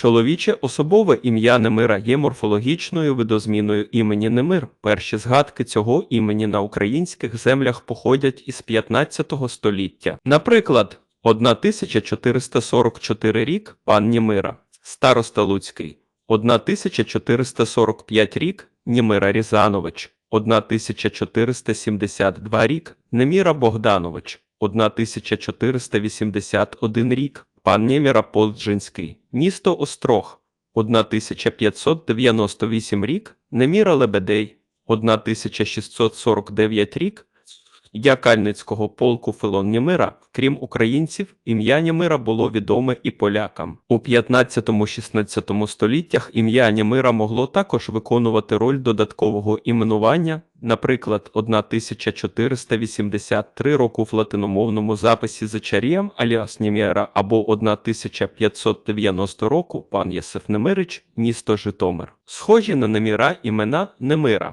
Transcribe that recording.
Чоловіче особове ім'я Немира є морфологічною видозміною імені Немир. Перші згадки цього імені на українських землях походять із 15 століття. Наприклад, 1444 рік пан Німира, староста Луцький, 1445 рік Німира Різанович, 1472 рік Неміра Богданович, 1481 рік пан Нєміра Полджинський, місто Острог, 1598 рік Неміра Лебедей, 1649 рік Якальницького полку Филон Нємира, крім українців, ім'я Нємира було відоме і полякам. У 15-16 століттях ім'я Нємира могло також виконувати роль додаткового іменування, наприклад, 1483 року в латиномовному записі за чарієм аліас Нємєра або 1590 року пан Єсиф Немирич, місто Житомир. Схожі на Неміра імена Немира.